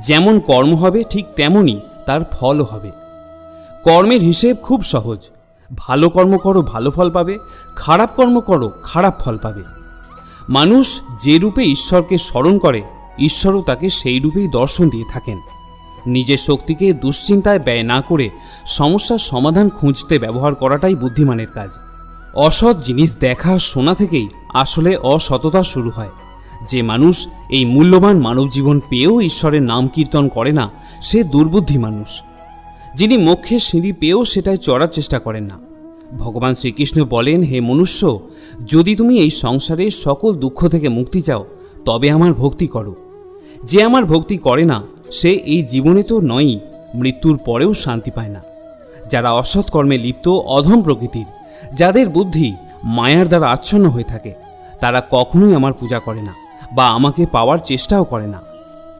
যেমন কর্ম হবে, ঠিক তেমনই তার ফলও হবে। কর্মের হিসেব খুব সহজ। ভালো কর্ম করো, ভালো ফল পাবে। খারাপ কর্ম করো, খারাপ ফল পাবে। মানুষ যে রূপে ঈশ্বরকে স্মরণ করে, ঈশ্বরও তাকে সেই রূপেই দর্শন দিয়ে থাকেন। নিজের শক্তিকে দুশ্চিন্তায় ব্যয় না করে সমস্যার সমাধান খুঁজতে ব্যবহার করাটাই বুদ্ধিমানের কাজ। অসৎ জিনিস দেখা, শোনা থেকেই আসলে অসততা শুরু হয়। যে মানুষ এই মূল্যবান মানব জীবন পেয়েও ঈশ্বরের নাম কীর্তন করে না, সে দুর্বুদ্ধি মানুষ। যিনি মোক্ষের সিঁড়ি পেয়েও সেটায় চড়ার চেষ্টা করেন না। ভগবান শ্রীকৃষ্ণ বলেন, হে মনুষ্য, যদি তুমি এই সংসারে সকল দুঃখ থেকে মুক্তি চাও, তবে আমার ভক্তি করো। যে আমার ভক্তি করে না, সে এই জীবনে তো নয়ই, মৃত্যুর পরেও শান্তি পায় না। যারা অসৎ কর্মে লিপ্ত, অধম প্রকৃতির, যাদের বুদ্ধি মায়ার দ্বারা আচ্ছন্ন হয়ে থাকে, তারা কখনোই আমার পূজা করে না। বা আমাকে পাওয়ার চেষ্টাও করে না।